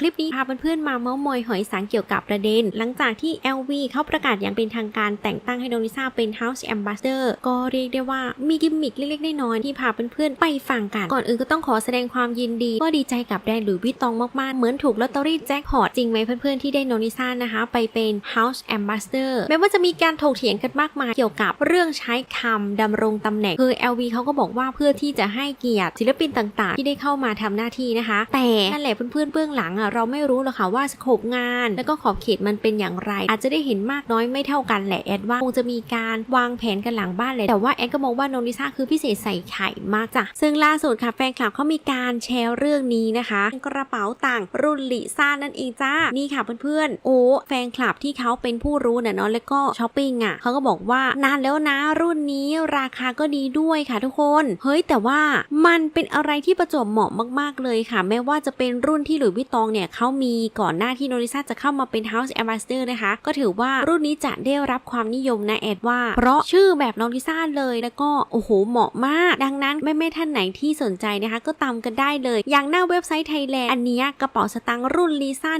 คลิปนี้พาเพื่อนๆมาเมาส์มอยหอยสังเกี่ยวกับประเด็น หลังจากที่ LV เขาประกาศอย่างเป็นทางการแต่งตั้งให้โดนิซ่าเป็น House Ambassador ก็เรียกได้ว่ามีกิมมิคเล็กๆน้อยๆที่พาเพื่อนๆไปฟังกัน ก่อนอื่นก็ต้องขอแสดงความยินดี ก็ดีใจกับแบรนหรือวิตองมากๆ เหมือนถูกลอตเตอรี่แจ็คพอตจริงไหมเพื่อนๆที่ได้โดนิซ่านะคะ ไปเป็น House Ambassador แม้ว่าจะมีการถกเถียงกันมากมายเกี่ยวกับเรื่องใช้คำดำรงตำแหน่งคือ LV เขาก็บอกว่าเพื่อที่จะให้เกียรติศิลปินต่างๆ ที่ได้เข้ามาทำหน้าที่นะคะ แต่นั่นแหละเพื่อนๆเบื้องหลังอะเราไม่รู้หรอกค่ะว่าสโคปงาน แล้วก็ขอบเขตมันเป็นอย่างไร อาจจะได้เห็นมากน้อยไม่เท่ากันแหละแอดว่าคงจะมีการวางแผนกันหลังบ้านเลยแต่ว่าแอดก็มองว่าโนนิซ่าคือพิเศษใส่ไข่มากจ้ะซึ่งล่าสุดค่ะแฟนคลับเขามีการแชร์เรื่องนี้นะคะกระเป๋าต่างรุ่นลิซ่านั่นเองจ้านี่ค่ะเพื่อนๆโอ้แฟนคลับที่เขาเป็นผู้รู้น่ะเนาะแล้วก็ช้อปปิ้งอะเขาก็บอกว่านานแล้วนะรุ่นนี้ราคาก็ดีด้วยค่ะทุกคน เฮ้ยแต่ว่ามันเป็นอะไรที่ประจวบเหมาะมากๆเลยค่ะ แม้ว่าจะเป็นรุ่นที่หลุยส์วิตตองเนี่ยเขามีก่อนหน้าที่โนริซาจะเข้ามาเป็น House Ambassador นะคะ ก็ถือว่ารุ่นนี้จะได้รับความนิยมนะแอดว่า เพราะชื่อแบบโน้องลิซ่าเลยแล้วก็โอ้โหเหมาะมาก ดังนั้นแม่ๆท่านไหนที่สนใจนะคะ ก็ตามกันได้เลย อย่างหน้าเว็บไซต์ไทยแลนด์อันนี้กระเป๋าสตางค์รุ่นลิซ่า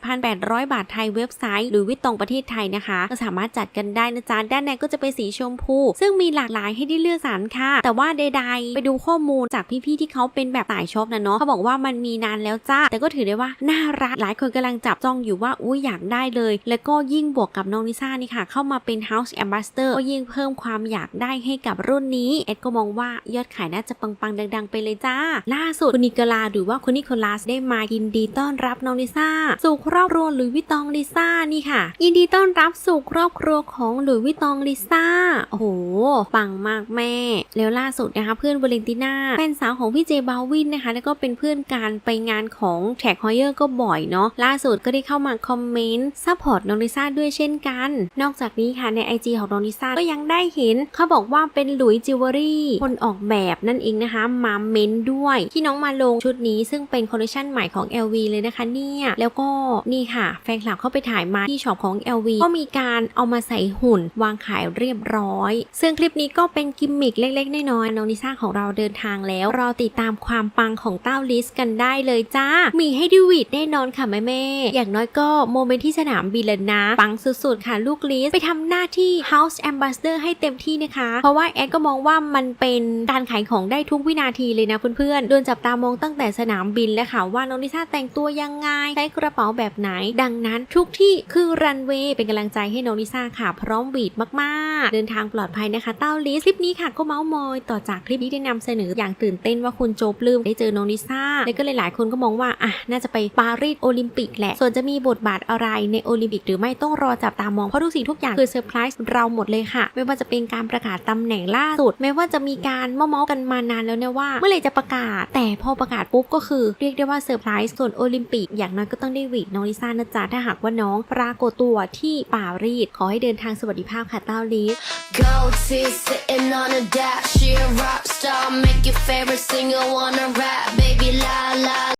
18,800 บาทไทยเว็บไซต์ หรือวิตตงประเทศไทยนะคะ ก็สามารถจัดกันได้นะจ๊ะด้านในก็จะเป็นสีชมพู ซึ่งมีหลากหลายให้ได้เลือกสรรค่ะ แต่ว่าใดๆ ไปดูข้อมูลจากพี่ๆที่เขาเป็นแบบสายช็อปนะเนาะเขาบอกว่ามันมีนานแล้วจ้าแต่ก็ถือได้ว่าน่ารักหลายคนกำลังจับจ้องอยู่ว่าอุ้ยอยากได้เลย แล้วก็ยิ่งบวกกับน้องนิซ่านี่ค่ะ เข้ามาเป็น House Ambassador ก็ยิ่งเพิ่มความอยากได้ให้กับรุ่นนี้ เอ็ดก็มองว่ายอดขายน่าจะปังๆ ดัง ๆ ไปเลยจ้า ล่าสุดคุณนิโคลาหรือว่าคุณนิโคลัสได้มายินดีต้อนรับน้องลิซ่า สู่ครอบครัวหลุยวิตองลิซ่านี่ค่ะ ยินดีต้อนรับสู่ครอบครัวของหลุยวิตตองลิซ่าโอ้โหปังมากแม่ แล้วล่าสุดนะคะเพื่อนวาเลนติน่าแฟนสาวของพี่เจบาวินนะคะ แล้วก็เป็นเพื่อนการไปงานของแท็กฮอยเออร์ก็บ่อยเนาะล่าสุดก็ได้เข้ามาคอมเมนต์ซัพพอร์ตน้องลิซ่าด้วยเช่นกัน นอกจากนี้ค่ะใน IG ของน้องลิซ่าก็ยังได้เห็น เขาบอกว่าเป็นหลุยจิวเวลรี่คนออกแบบนั่นเองนะคะมาเมนต์ด้วยที่น้องมาลงชุดนี้ซึ่งเป็นคอลเลคชันใหม่ของ LV เลยนะคะเนี่ยแล้วก็นี่ค่ะ แฟนคลับเข้าไปถ่ายมาที่ช็อปของ LV ก็มีการเอามาใส่หุ่นวางขายเรียบร้อย ซึ่งคลิปนี้ก็เป็นกิมมิคเล็กๆน้อยๆน้องลิซ่าของเราเดินทางแล้วรอติดตามความปังของเต้าลิสกันได้เลยจ้ามีให้ดูวีดแน่นอนค่ะแม่แม่อย่างน้อยก็โมเมนต์ที่สนามบินเลยนะปังสุดๆค่ะลูกลิสไปทำหน้าที่ House Ambassador ให้เต็มที่นะคะ เพราะว่าแอดก็มองว่ามันเป็นการขายของได้ทุกวินาทีเลยนะเพื่อนๆโดนจับตามองตั้งแต่สนามบินแล้วค่ะว่าน้องลิซ่าแต่งตัวยังไงใช้กระเป๋าแบบไหน ดังนั้นทุกที่คือรันเวย์เป็นกำลังใจให้น้องลิซ่าค่ะ พร้อมบีดมากๆ เดินทางปลอดภัยนะคะเต้าลิสคลิปนี้ค่ะก็เมาส์มอยต่อจากคลิปที่ได้นำเสนออย่างตื่นเต้นว่าคุณโจปลืมได้เจอน้องลิซ่าแล้วก็หลายๆคนก็มองว่าอะน่าจะไปปารีสโอลิมปิกแหละ ส่วนจะมีบทบาทอะไรในโอลิมปิกหรือไม่ต้องรอจับตามอง เพราะทุกสิ่งทุกอย่างคือเซอร์ไพรส์เราหมดเลยค่ะ ไม่ว่าจะเป็นการประกาศตำแหน่งล่าสุด ไม่ว่าจะมีการเมาเมาๆกันมานานแล้วเนี่ยว่า เมื่อไหร่จะประกาศ แต่พอประกาศปุ๊บก็คือเรียกได้ว่าเซอร์ไพรส์ส่วนโอลิมปิกอย่างน้อยก็ต้องได้วีดน้องลิซ่านะจ๊ะถ้าหากว่าน้องปรากฏตัวที่ปารีสขอให้เดินทางสวัสดิภาพค่ะเต้าลีส Gold teeth sitting on a dash. She a rock star. Make your favorite singer wanna rap.